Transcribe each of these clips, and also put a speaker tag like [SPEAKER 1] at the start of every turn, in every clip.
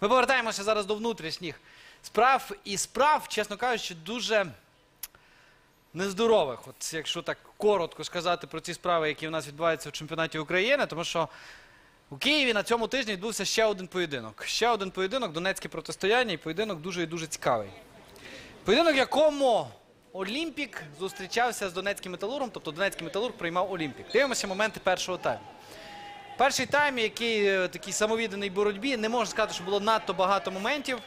[SPEAKER 1] Ми повертаємося зараз до внутрішніх справ і справ, чесно кажучи, дуже нездорових. От якщо так коротко сказати про ці справи, які у нас відбуваються в чемпіонаті України, тому що у Києві на цьому тижні відбувся ще один поєдинок. Ще один поєдинок, донецьке протистояння, і поєдинок дуже і дуже цікавий. Поєдинок, в якому Олімпік зустрічався з Донецьким металургом, тобто Донецький металург приймав Олімпік. Дивимося моменти першого тайму. Перший тайм, який е, такий самовідданий боротьбі, не можна сказати, що було надто багато моментів.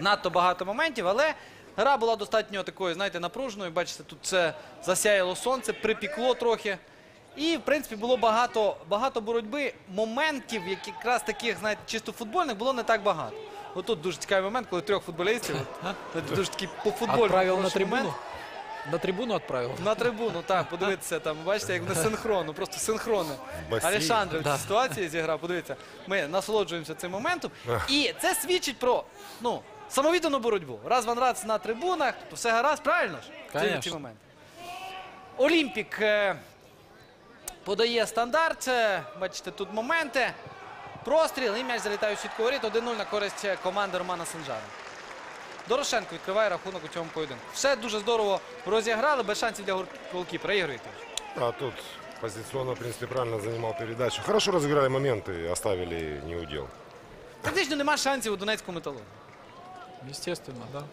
[SPEAKER 1] Надто багато моментів, але гра була достатньо такою, знаєте, напруженою. Бачите, тут це засяяло сонце, припікло трохи. І, в принципі, було багато, багато боротьби. Моментів, якраз таких, знаєте, чисто футбольних, було не так багато. Отут дуже цікавий момент, коли трьох футболістів, от, дуже такий по футбольному момент.
[SPEAKER 2] На трибуну отправил?
[SPEAKER 1] На трибуну, так, подивитися там. Бачите, як не синхронно, просто синхронно. Олександр в цій ситуації зіграв. Подивіться, ми насолоджуємося цим моментом. І це свідчить про ну, самовіддану боротьбу. Раз ван раз на трибунах, то все гаразд, правильно ж? Ці- Ці моменти. Олімпік е, подає стандарт. е, Бачите, тут моменти. Простріл і м'яч залітає у сітку воріт. 1-0 на користь е, команди Романа Сенжара. Дорошенко відкриває рахунок у цьому поєдинку. Все дуже здорово розіграли, без шансів для гол- голкіпера. Ігор Вікторович.
[SPEAKER 3] А тут позиционно, в принципе, правильно занимал передачу. Хорошо разыграли моменты, оставили неудел.
[SPEAKER 1] Фактично нема шансів у Донецькому металу.
[SPEAKER 2] Естественно, да.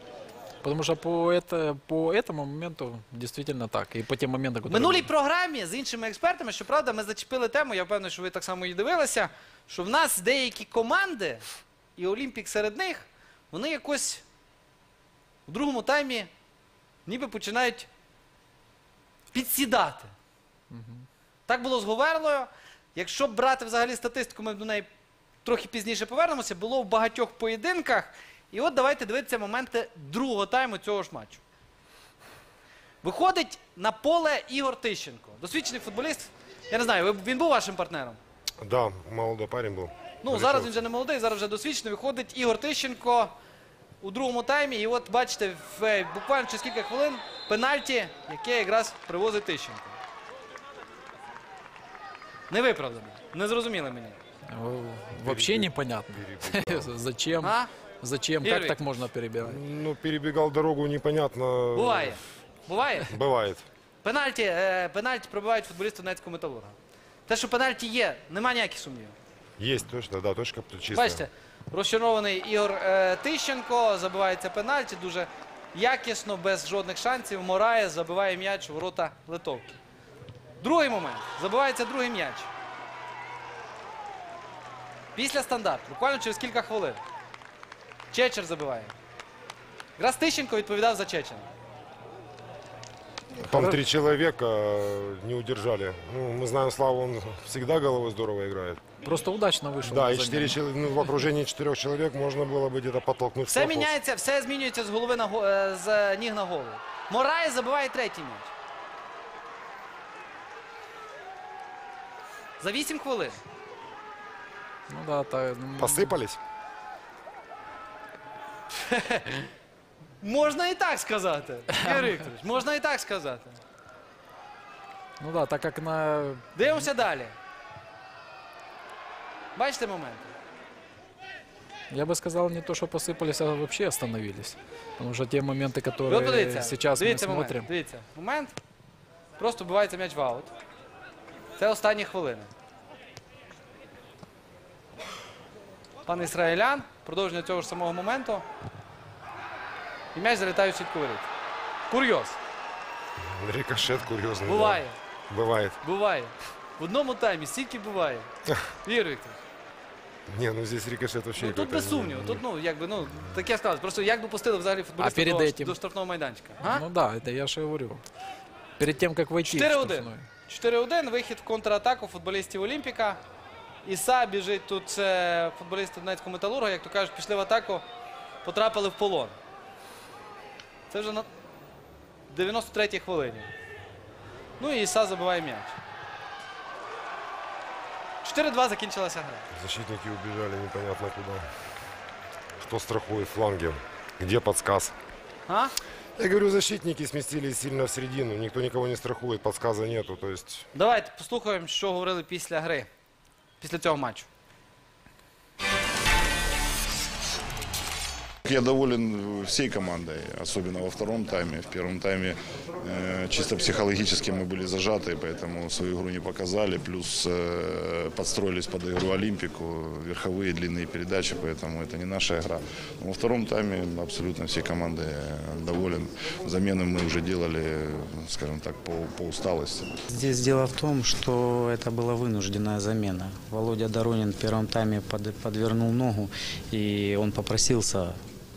[SPEAKER 2] Потому что по, это, по этому моменту действительно так. И по тем моментам,
[SPEAKER 1] В
[SPEAKER 2] которые...
[SPEAKER 1] минулій
[SPEAKER 2] были.
[SPEAKER 1] програмі з іншими експертами, щоправда, ми зачепили тему, я впевнений, що ви так само її дивилися, що в нас деякі команди, і Олімпік серед них, вони якось у другому таймі ніби починають підсідати. Так було з Говерлою. Якщо брати взагалі статистику, ми до неї трохи пізніше повернемося, було в багатьох поєдинках. І от давайте дивитися моменти другого тайму цього ж матчу. Виходить на поле Ігор Тищенко. Досвідчений футболіст. Я не знаю, він був вашим партнером.
[SPEAKER 3] Да, молодой парень был.
[SPEAKER 1] Ну, зараз він вже не молодий, зараз вже досвідчений. Виходить Ігор Тищенко у другому таймі. І от бачите, в, е, буквально через кілька хвилин пенальті, яке якраз привозить Тищенко. Не виправдано. Не зрозуміли мені.
[SPEAKER 2] Э, Вообще непонятно. Зачем?
[SPEAKER 1] А?
[SPEAKER 2] Зачем?
[SPEAKER 1] Игорь
[SPEAKER 2] так можно перебирать?
[SPEAKER 3] Ну, перебегал дорогу, непонятно.
[SPEAKER 1] Буває. Буває.
[SPEAKER 3] Бывает.
[SPEAKER 1] Пенальті, е, пенальті пробивають футболісти Донецького металурга. Те, що пенальті є, нема ніяких сумнівів.
[SPEAKER 3] Есть точно, да, точка чистая.
[SPEAKER 1] Бачите, розчарований Ігор е, Тищенко, забивається пенальті, дуже якісно, без жодних шансів. Морає забиває м'яч у ворота Литовки. Другий момент. Забивається другий м'яч. Після стандарту, буквально через кілька хвилин. Чечер забиває. Якраз Тищенко відповідав за Чечена.
[SPEAKER 3] Там три человека э, не удержали. Ну, мы знаем Славу, он всегда головой здорово играет.
[SPEAKER 2] Просто удачно вышел.
[SPEAKER 3] Да,
[SPEAKER 2] на
[SPEAKER 3] и
[SPEAKER 2] замену.
[SPEAKER 3] четыре человека, ну, в окружении четырех человек можно было бы где-то подтолкнуть.
[SPEAKER 1] Все
[SPEAKER 3] Славу.
[SPEAKER 1] міняється, все змінюється з голови на го- е, з ніг на голову. Морає забиває третій м'яч. За 8 хвилин.
[SPEAKER 2] Ну да, так. ну,
[SPEAKER 3] Посыпались?
[SPEAKER 1] Можна і так сказати. Ігор Вікторович, можна і так сказати.
[SPEAKER 2] Ну да, так как на...
[SPEAKER 1] Дивимося далі. Бачите моменти?
[SPEAKER 2] Я бы сказал не то, что посыпались, а вообще остановились. Потому что те моменты,
[SPEAKER 1] Ви
[SPEAKER 2] которые
[SPEAKER 1] от подивіться,
[SPEAKER 2] сейчас мы
[SPEAKER 1] дивіться момент.
[SPEAKER 2] смотрим...
[SPEAKER 1] Дивіться, момент. Просто вбивається м'яч в аут. Це останні хвилини. Пан Ісраїлян, продовження цього ж самого моменту. І м'яч залітає в сітку воріт. Курйоз.
[SPEAKER 3] Рикошет курьезный. да.
[SPEAKER 1] Буває.
[SPEAKER 3] Бывает.
[SPEAKER 1] Буває. В одному таймі стільки буває. Ігор Вікторович.
[SPEAKER 3] Не, ну здесь рикошет вообще
[SPEAKER 1] Ну, тут
[SPEAKER 3] какой-то
[SPEAKER 1] без
[SPEAKER 3] не-
[SPEAKER 1] сумніву. Тут, ну, якби, ну, таке склалось. Просто як допустили взагалі футболіста
[SPEAKER 2] перед
[SPEAKER 1] до,
[SPEAKER 2] этим?
[SPEAKER 1] до штрафного майданчика? А?
[SPEAKER 2] Ну да, это я же говорю. Перед тем, как войти в
[SPEAKER 1] 4-1.
[SPEAKER 2] штрафной.
[SPEAKER 1] 4-1, вихід в контратаку футболістів Олімпіка. Іса біжить тут е, футболісти Донецького металурга, як то кажуть, пішли в атаку, потрапили в полон. Це вже на 93-й хвилині. Ну і Іса забиває м'яч. 4-2 закінчилася гра.
[SPEAKER 3] Защитники убежали непонятно куда. Кто страхует фланги? Где подсказ?
[SPEAKER 1] А?
[SPEAKER 3] Я говорю, защитники сместились сильно в середину. Никто никого не страхует, подсказа нету. То есть
[SPEAKER 1] Давайте послухаємо, що говорили після гри, після цього матчу.
[SPEAKER 4] Я доволен всей командой, особенно во втором тайме. В первом тайме э, чисто психологически мы были зажаты, поэтому свою игру не показали. Плюс э, подстроились под игру Олимпику, верховые длинные передачи, поэтому это не наша игра. Но во втором тайме абсолютно всей командой э, доволен. Замены мы уже делали, скажем так, по, по усталости.
[SPEAKER 5] Здесь дело в том, что это была вынужденная замена. Володя Доронин в первом тайме под- подвернул ногу, и он попросился,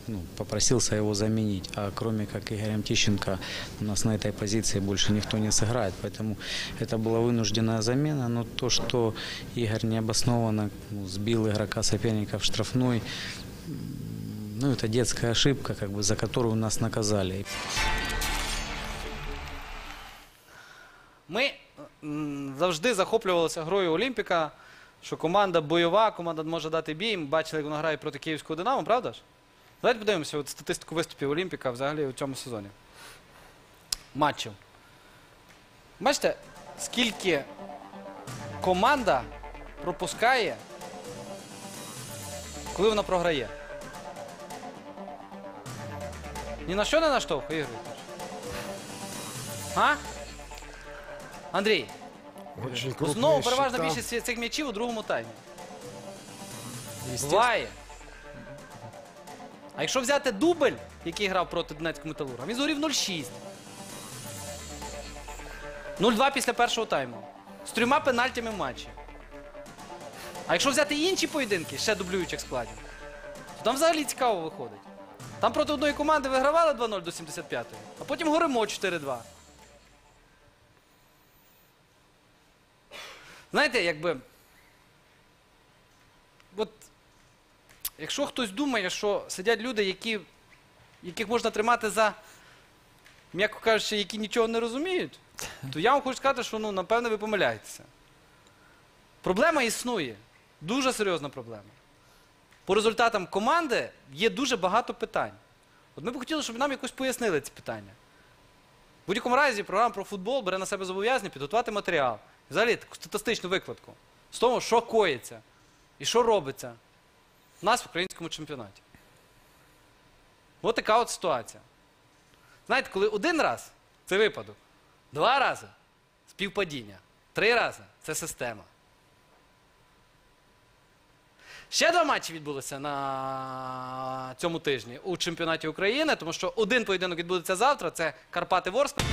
[SPEAKER 5] ну, попросился его заменить. А кроме как Игорем Тищенко, у нас на этой позиции больше никто не сыграет. Поэтому это была вынужденная замена. Но то, что Игорь необоснованно ну, сбил игрока соперника в штрафной, м, ну, это детская ошибка, как бы, за которую нас наказали.
[SPEAKER 1] Ми м, завжди захоплювалися грою Олімпіка, що команда бойова, команда може дати бій. Ми бачили, як вона грає проти Київського Динамо, правда ж? Давайте подивимося от статистику виступів Олімпіка взагалі у цьому сезоні. Матчів. Бачите, скільки команда пропускає, коли вона програє. Ні на що не наштовхує Ігор Вікторович? А? Андрій,
[SPEAKER 3] Очень крупные
[SPEAKER 1] знову переважна
[SPEAKER 3] счета.
[SPEAKER 1] більшість цих м'ячів у другому таймі. Буває. А якщо взяти дубль, який грав проти Донецького металурга, він згорів 0-6. 0-2 після першого тайму. З трьома пенальтями в матчі. А якщо взяти інші поєдинки, ще дублюючих складів, то там взагалі цікаво виходить. Там проти одної команди вигравали 2-0 до 75-ї, а потім горимо 4-2. Знаєте, якби. От якщо хтось думає, що сидять люди, які, яких можна тримати за, м'яко кажучи, які нічого не розуміють, то я вам хочу сказати, що ну, напевне ви помиляєтеся. Проблема існує. Дуже серйозна проблема. По результатам команди є дуже багато питань. От ми б хотіли, щоб нам якось пояснили ці питання. В будь-якому разі програма про футбол бере на себе зобов'язання підготувати матеріал. Взагалі статистичну викладку з того, що коїться і що робиться у нас в українському чемпіонаті. Ось така от ситуація. Знаєте, коли один раз це випадок, два рази співпадіння, три рази це система. Ще два матчі відбулися на цьому тижні у чемпіонаті України, тому що один поєдинок відбудеться завтра. Це Карпати Ворскла.